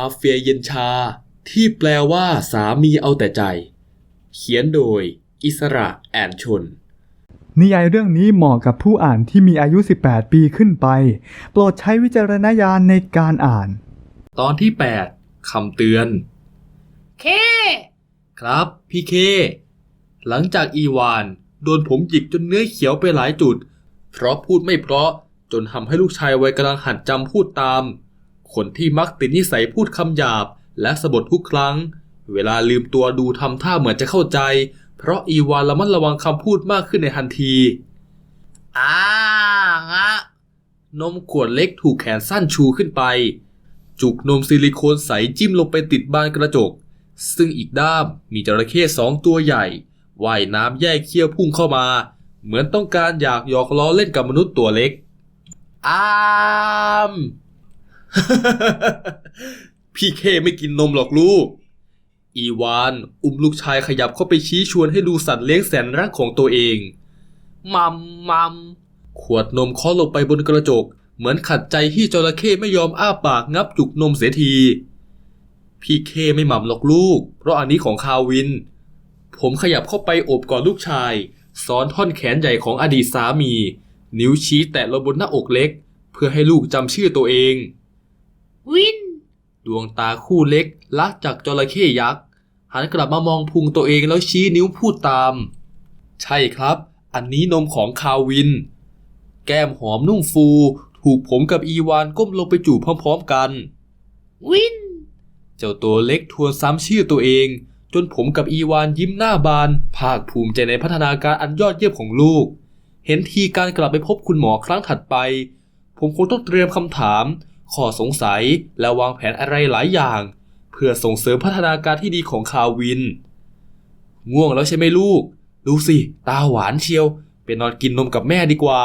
มาเฟียเย็นชา ที่แปลว่าสามีเอาแต่ใจ เขียนโดย อิสระแอนชน นิยายเรื่องนี้เหมาะกับผู้อ่านที่มีอายุ 18 ปีขึ้นไป โปรดใช้วิจารณญาณในการอ่าน ตอนที่ 8 คำเตือน เค ครับ พี่เค หลังจากอีวาน โดนผมหยิกจนเนื้อเขียวไปหลายจุด เพราะพูดไม่เพราะจนทำให้ลูกชายวัยกำลังหัดจำพูดตาม คนที่มักติดนิสัยพูดคำหยาบ และสะบดทุกครั้ง เวลาลืมตัวดูทำท่าเหมือนจะเข้าใจ เพราะอีวานระมัดระวังคำพูดมากขึ้นในทันทีอ่างะนมขวดเล็กถูกแขนสั้นชูขึ้นไป จุกนมซิลิโคนใสจิ้มลงไปติดบานกระจก ซึ่งอีกด้ามมีจระเข้สองตัวใหญ่ว่ายน้ำแยกเขี้ยวพุ่งเข้ามา เหมือนต้องการอยากหยอกล้อเล่นกับมนุษย์ตัวเล็กอาม พี่เคไม่กินนมหรอกลูก อีวานอุ้มลูกชายขยับเข้าไปชี้ชวนให้ดูสัตว์เลี้ยงแสนรักของตัวเอง มัมมัม ขวดนมเคาะลงไปบนกระจก เหมือนขัดใจที่จระเข้ไม่ยอมอ้าปากงับจุกนมเสียที พี่เคไม่หม่ำหรอกลูก เพราะอันนี้ของคาวิน ผมขยับเข้าไปโอบกอดลูกชาย ซ้อนท่อนแขนใหญ่ของอดีตสามี นิ้วชี้แตะลงบนหน้าอกเล็ก เพื่อให้ลูกจำชื่อตัวเอง วิน ดวงตาคู่เล็กลักจากจระเข้ยักษ์ หันกลับมามองพุงตัวเองแล้วชี้นิ้วพูดตาม ใช่ครับ อันนี้นมของคาวิน แก้มหอมนุ่มฟู ถูกผมกับอีวานก้มลงไปจูบพร้อมๆกัน วิน เจ้าตัวเล็กทวนซ้ำชื่อตัวเอง จนผมกับอีวานยิ้มหน้าบาน ภาคภูมิใจในพัฒนาการอันยอดเยี่ยมของลูก เห็นทีการกลับไปพบคุณหมอครั้งถัดไป ผมคงต้องเตรียมคำถาม ข้อสงสัยและวางแผนอะไรหลายอย่าง เพื่อส่งเสริมพัฒนาการที่ดีของคาวิน ง่วงแล้วใช่ไหมลูก ดูสิ ตาหวานเชียว ไปนอนกินนมกับแม่ดีกว่า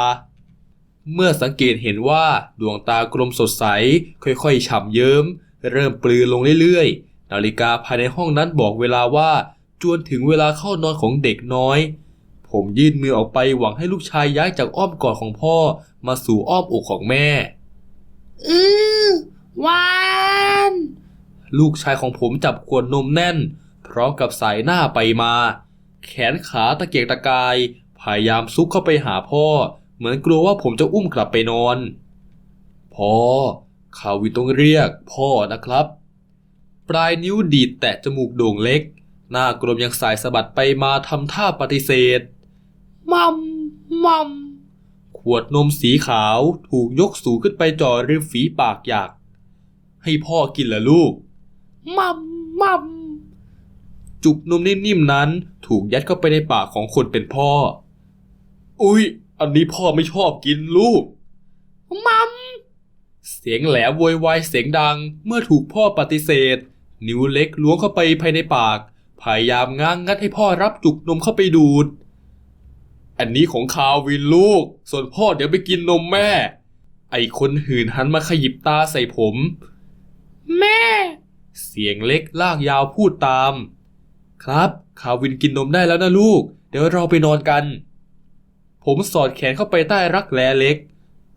เมื่อสังเกตเห็นว่าดวงตากลมสดใส ค่อยๆฉ่ำเยิ้ม เริ่มปลือลงเรื่อยๆ นาฬิกาภายในห้องนั้นบอกเวลาว่าจวนถึงเวลาเข้านอนของเด็กน้อย ผมยื่นมือออกไปหวังให้ลูกชายย้ายจากอ้อมกอดของพ่อมาสู่อ้อมอกของแม่ อือวานลูกชายของผมจับขวดนมแน่น พร้อมกับสายหน้าไปมา แขนขาตะเกียกตะกาย พยายามซุกเข้าไปหาพ่อ เหมือนกลัวว่าผมจะอุ้มกลับไปนอน พ่อคาวินต้องเรียกพ่อนะครับ ปลายนิ้วดีดแตะจมูกโด่งเล็ก หน้ากลมยังสายสะบัดไปมาทำท่าปฏิเสธมัมมัม ขวดนมสีขาวถูกยกสูงขึ้นไปจ่อริมฝีปากอยาก ให้พ่อกินเหรอลูก มัมมัมจุกนมนิ่มๆนั้นถูกยัดเข้าไปในปากของคนเป็นพ่อ อุ๊ย อันนี้พ่อไม่ชอบกินลูก มัม เสียงแหลมโวยวายเสียงดังเมื่อถูกพ่อปฏิเสธ นิ้วเล็กล้วงเข้าไปภายในปาก พยายามง้างงัดให้พ่อรับจุกนมเข้าไปดูด อันนี้ของคาวินลูก ส่วนพ่อเดี๋ยวไปกินนมแม่ ไอคนหื่นหันมาขยิบตาใส่ผม แม่ เสียงเล็กลากยาวพูดตาม ครับคาวินกินนมได้แล้วนะลูก เดี๋ยวเราไปนอนกัน ผมสอดแขนเข้าไปใต้รักแร้เล็ก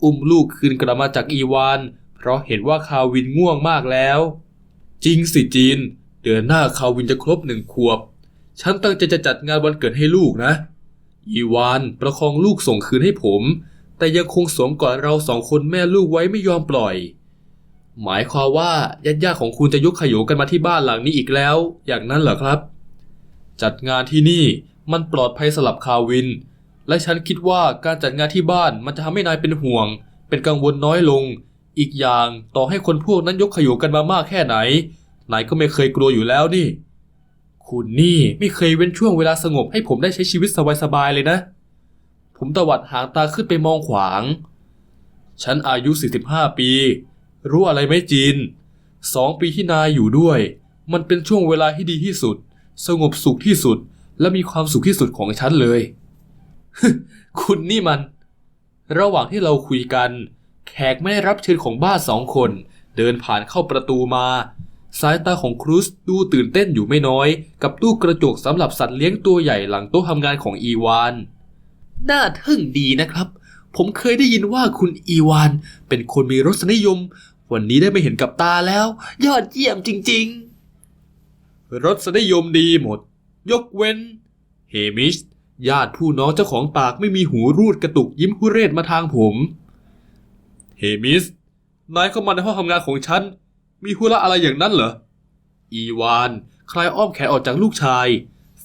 อุ้มลูกคืนกลับมาจากอีวาน เพราะเห็นว่าคาวินง่วงมากแล้ว จริงสิจีน เดือนหน้าคาวินจะครบหนึ่งขวบ ฉันตั้งใจจะจัดงานวันเกิดให้ลูกนะ อีวานประคองลูกส่งคืนให้ผม แต่ยังคงสวมกอดเราสองคนแม่ลูกไว้ไม่ยอมปล่อย หมายความว่าญาติญาติของคุณจะยกขยโยกันมาที่บ้านหลังนี้อีกแล้ว อย่างนั้นเหรอครับ จัดงานที่นี่มันปลอดภัยสลับคาวิน และฉันคิดว่าการจัดงานที่บ้านมันจะทำให้นายเป็นห่วง เป็นกังวลน้อยลง อีกอย่างต่อให้คนพวกนั้นยกขยโยกันมามากแค่ไหนนายก็ไม่เคยกลัวอยู่แล้วนี่ คุณนี่ไม่เคยเว้นช่วงเวลาสงบให้ผมได้ใช้ชีวิตสบายๆเลยนะ ผมตวัดหางตาขึ้นไปมองขวาง ฉันอายุ 45 ปี รู้อะไรไหมจีนสองปีที่นายอยู่ด้วย มันเป็นช่วงเวลาที่ดีที่สุด สงบสุขที่สุด และมีความสุขที่สุดของฉันเลย คุณนี่มัน ระหว่างที่เราคุยกัน แขกไม่ได้รับเชิญของบ้านสองคน เดินผ่านเข้าประตูมา สายตาของครูสดูตื่นเต้นอยู่ไม่น้อย กับตู้กระจกสำหรับสัตว์เลี้ยงตัวใหญ่หลังโต๊ะทำงานของอีวาน น่าทึ่งดีนะครับ ผมเคยได้ยินว่าคุณอีวาน เป็นคนมีรสนิยม วันนี้ได้ไปเห็นกับตาแล้ว ยอดเยี่ยมจริง ๆ รสนิยมดีหมด ยกเว้น เฮมิช ญาติผู้น้องเจ้าของปากไม่มีหูรูดกระตุกยิ้มหุเรศมาทางผม เฮมิส นายเข้ามาในห้องทำงานของฉัน มีธุระอะไรอย่างนั้นเหรอ อีวานคลายอ้อมแขนออกจากลูกชาย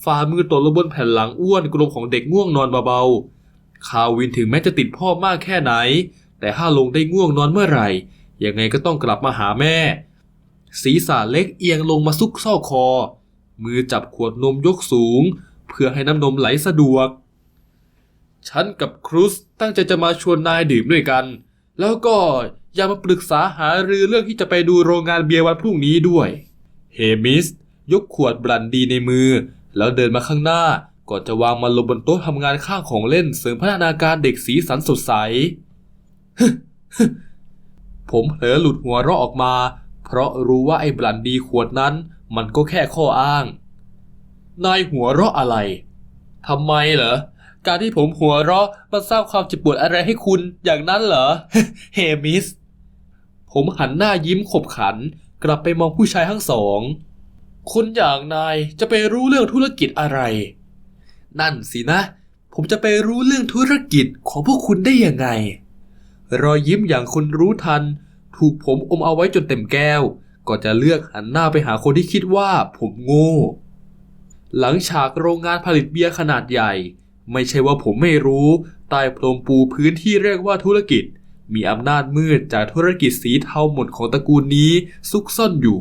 ฝ่ามือตกลงบนแผ่นหลังอ้วนกลมของเด็กง่วงนอนเบาๆ คาวินถึงแม้จะติดพ่อมากแค่ไหน แต่ถ้าลงได้ง่วงนอนเมื่อไหร่ ยังไงก็ต้องกลับมาหาแม่ ศีรษะเล็กเอียงลงมาซุกซอคอ มือจับขวดนมยกสูง เพื่อให้น้ำนมไหลสะดวก ฉันกับครุสตั้งใจจะมาชวนนายดื่มด้วยกัน แล้วก็ อย่ามาปรึกษาหารือเรื่องที่จะไปดูโรงงานเบียร์วันพรุ่งนี้ด้วย เฮมิส ยกขวดบรันดีในมือ แล้วเดินมาข้างหน้า ก่อนจะวางมันลงบนโต๊ะทำงานข้างของเล่นเสริมพัฒนาการเด็กสีสันสดใส ผมเผลอหลุดหัวเราะออกมา เพราะรู้ว่าไอ้บรันดีขวดนั้น มันก็แค่ข้ออ้าง นายหัวเราะอะไรทำไมเหรอการที่ผมหัวเราะมันสร้างความเจ็บปวดอะไรให้คุณอย่างนั้นเหรอ เฮมิส ผมหันหน้ายิ้มขบขัน กลับไปมองผู้ชายทั้งสอง คนอย่างนายจะไปรู้เรื่องธุรกิจอะไร นั่นสินะ ผมจะไปรู้เรื่องธุรกิจของพวกคุณได้ยังไง รอยยิ้มอย่างคนรู้ทัน ถูกผมอมเอาไว้จนเต็มแก้ว ก็จะเลือกหันหน้าไปหาคนที่คิดว่าผมโง่ หลังฉากโรงงานผลิตเบียร์ขนาดใหญ่ ไม่ใช่ว่าผมไม่รู้ใต้พรมปูพื้นที่เรียกว่าธุรกิจ มีอำนาจมืดจากธุรกิจสีเทาหมดของตระกูลนี้ซุกซ่อนอยู่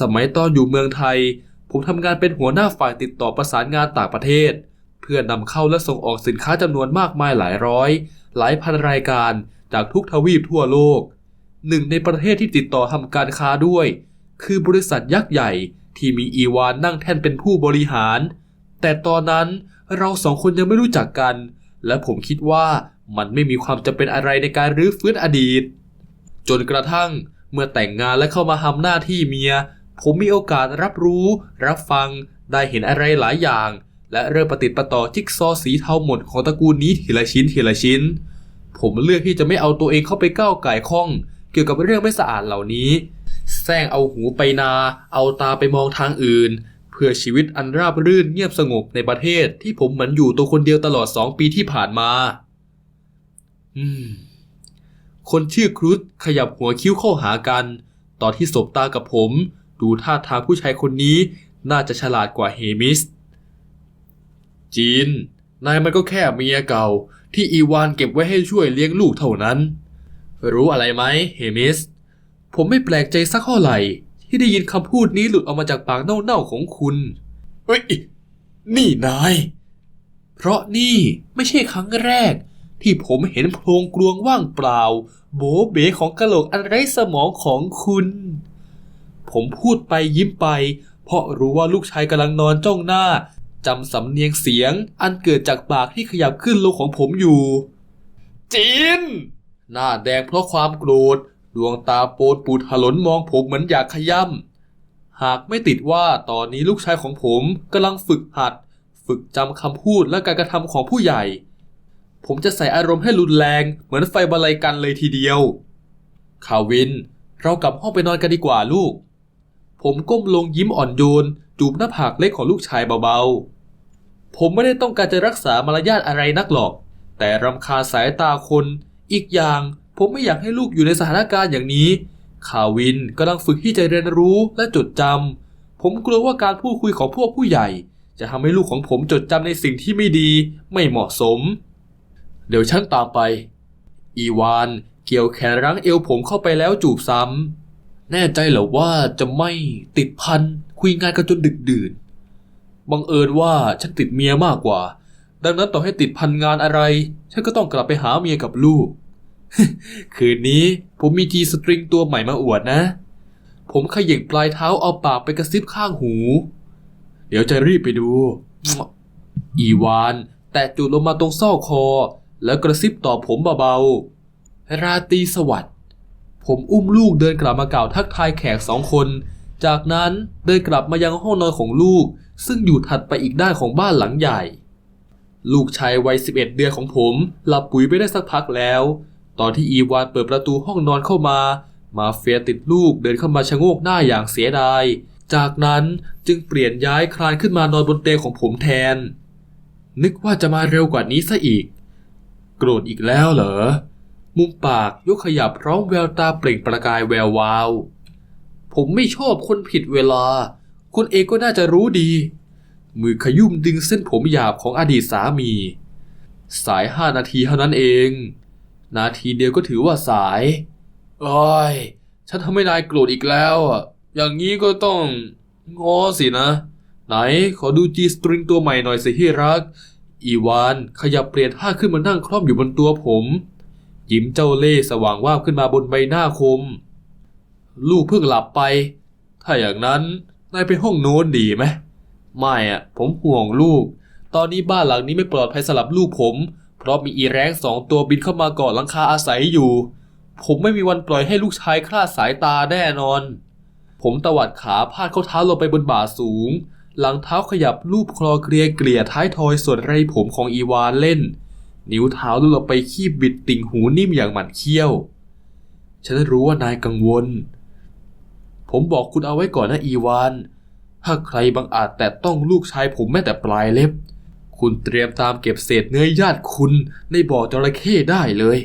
สมัยตอนอยู่เมืองไทย ผมทำงานเป็นหัวหน้าฝ่ายติดต่อประสานงานต่างประเทศ เพื่อนำเข้าและส่งออกสินค้าจำนวนมากมายหลายร้อย หลายพันรายการจากทุกทวีปทั่วโลก หนึ่งในประเทศที่ติดต่อทำการค้าด้วย คือบริษัทยักษ์ใหญ่ที่มีอีวานนั่งแท่นเป็นผู้บริหาร แต่ตอนนั้นเราสองคนยังไม่รู้จักกัน และผมคิดว่า มันไม่มีความจำเป็นอะไรในการรื้อฟื้นอดีต จนกระทั่งเมื่อแต่งงานและเข้ามาทำหน้าที่เมีย ผมมีโอกาสรับรู้ รับฟังได้เห็นอะไรหลายอย่าง และเริ่มปฏิดประต่อจิ๊กซอสีเทาหมดของตระกูลนี้ทีละชิ้นทีละชิ้น ผมเลือกที่จะไม่เอาตัวเองเข้าไปก้าวไก่ข้อง เกี่ยวกับเรื่องไม่สะอาดเหล่านี้แซงเอาหูไปนา เอาตาไปมองทางอื่น เพื่อชีวิตอันราบรื่นเงียบสงบในประเทศที่ผมเหมือนอยู่ตัวคนเดียวตลอดสองปีที่ผ่านมา คนชื่อครุฑขยับหัวคิ้วเข้าหากัน ตอนที่สบตากับผม ดูท่าทางผู้ชายคนนี้น่าจะฉลาดกว่าเฮมิส จีน นายมันก็แค่เมียเก่า ที่อีวานเก็บไว้ให้ช่วยเลี้ยงลูกเท่านั้น รู้อะไรไหมเฮมิส ผมไม่แปลกใจสักเท่าไหร่ ที่ได้ยินคำพูดนี้หลุดออกมาจากปากเน่าๆของคุณ เฮ้ย นี่นาย เพราะนี่ไม่ใช่ครั้งแรก ที่ผมเห็นโพรงกลวงว่างเปล่า โบเบของกะโหลกอันไร้สมองของคุณ ผมพูดไปยิ้มไป เพราะรู้ว่าลูกชายกำลังนอนจ้องหน้าจำสำเนียงเสียง อันเกิดจากปากที่ขยับขึ้นลงของผมอยู่ จีน หน้าแดงเพราะความโกรธ ดวงตาโปนปูดถลนมองผมเหมือนอยากขย้ำหากไม่ติดว่าตอนนี้ลูกชายของผมกำลังฝึกหัด ฝึกจำคำพูดและการกระทำของผู้ใหญ่ ผมจะใส่อารมณ์ให้รุนแรงเหมือนไฟบรรลัยกันเลยทีเดียวข่าวิน เรากลับห้องไปนอนกันดีกว่าลูก ผมก้มลงยิ้มอ่อนโยนจูบหน้าผากเล็กของลูกชายเบาๆ ผมไม่ได้ต้องการจะรักษามารยาทอะไรนักหรอก แต่รำคาญสายตาคน อีกอย่างผมไม่อยากให้ลูกอยู่ในสถานการณ์อย่างนี้ข่าวินกำลังฝึกที่จะเรียนรู้และจดจำ ผมกลัวว่าการพูดคุยของพวกผู้ใหญ่ จะทำให้ลูกของผมจดจำในสิ่งที่ไม่ดี ไม่เหมาะสม เดี๋ยวฉันตามไป อีวานเกี่ยวแขนรั้งเอวผมเข้าไปแล้วจูบซ้ำ แน่ใจเหรอว่าจะไม่ติดพันคุยงานกันจนดึกดื่น บังเอิญว่าฉันติดเมียมากกว่า ดังนั้นต่อให้ติดพันงานอะไร ฉันก็ต้องกลับไปหาเมียกับลูก คืนนี้ผมมีจีสตริงตัวใหม่มาอวดนะ ผมขย่งปลายเท้าเอาปากไปกระซิบข้างหู เดี๋ยวจะรีบไปดู อีวาน แตะจุดลงมาตรงซอกคอ แล้วกระซิบตอบผมเบาๆ ราตรีสวัสดิ์ ผมอุ้มลูกเดินกลับมากล่าวทักทายแขกสองคน จากนั้นเดินกลับมายังห้องนอนของลูก ซึ่งอยู่ถัดไปอีกด้านของบ้านหลังใหญ่ ลูกชายวัย 11 เดือนของผม หลับปุ๋ยไปได้สักพักแล้ว ตอนที่อีวานเปิดประตูห้องนอนเข้ามา มาเฟียติดลูกเดินเข้ามาชะโงกหน้าอย่างเสียดาย จากนั้นจึงเปลี่ยนย้ายคลานขึ้นมานอนบนเตียงของผมแทน นึกว่าจะมาเร็วกว่านี้ซะอีก โกรธอีกแล้วเหรอ มุมปากยกขยับพร้อมแววตาเปล่งประกายแวววาว ผมไม่ชอบคนผิดเวลา คุณเองก็น่าจะรู้ดี มือขยุ่มดึงเส้นผมหยาบของอดีตสามี สายห้านาทีเท่านั้นเอง นาทีเดียวก็ถือว่าสายโอ้ยฉันทำให้นายโกรธอีกแล้วอะ อย่างนี้ก็ต้องง้อสินะ ไหนขอดูจีสตริงตัวใหม่หน่อยสิที่รัก อีวานขยับเปลี่ยนท่าขึ้นมานั่งคล่อมอยู่บนตัวผม ยิ้มเจ้าเล่สว่างวาบขึ้นมาบนใบหน้าคม ลูกเพิ่งหลับไป ถ้าอย่างนั้นนายไปห้องโน้นดีไหมไม่อะผมห่วงลูก ตอนนี้บ้านหลังนี้ไม่ปลอดภัยสำหรับลูกผม เพราะมีอีแรงสองตัวบินเข้ามาเกาะหลังคาอาศัยอยู่ ผมไม่มีวันปล่อยให้ลูกชายคลาดสายตาแน่นอน ผมตวัดขาพาดเข้าเท้าลงไปบนบ่าสูง หลังเท้าขยับลูบคลอเกลียเกลี่ยท้ายทอยส่วนไรผมของอีวานเล่น นิ้วเท้าลูบลงไปคีบบิดติ่งหูนิ่มอย่างหมันเคี้ยว ฉันรู้ว่านายกังวล ผมบอกคุณเอาไว้ก่อนนะอีวาน ถ้าใครบังอาจแตะต้องลูกชายผมแม้แต่ปลายเล็บ คุณเตรียมตามเก็บเศษเนื้อญาติคุณในบ่อจระเข้ได้เลย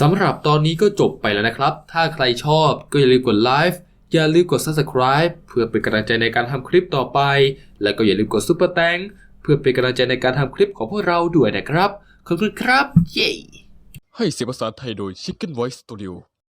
สำหรับตอนนี้ก็จบไปแล้วนะครับ ถ้าใครชอบก็อย่าลืมกดไลค์ อย่าลืมกด subscribe เพื่อเป็นกำลังใจในการทำคลิปต่อไป และก็อย่าลืมกดซุปเปอร์แตงเพื่อเป็นกำลังใจในการทำคลิปของพวกเราด้วยนะครับ ขอบคุณครับ เย้ ให้เสียงภาษาไทยโดย Chicken Voice Studio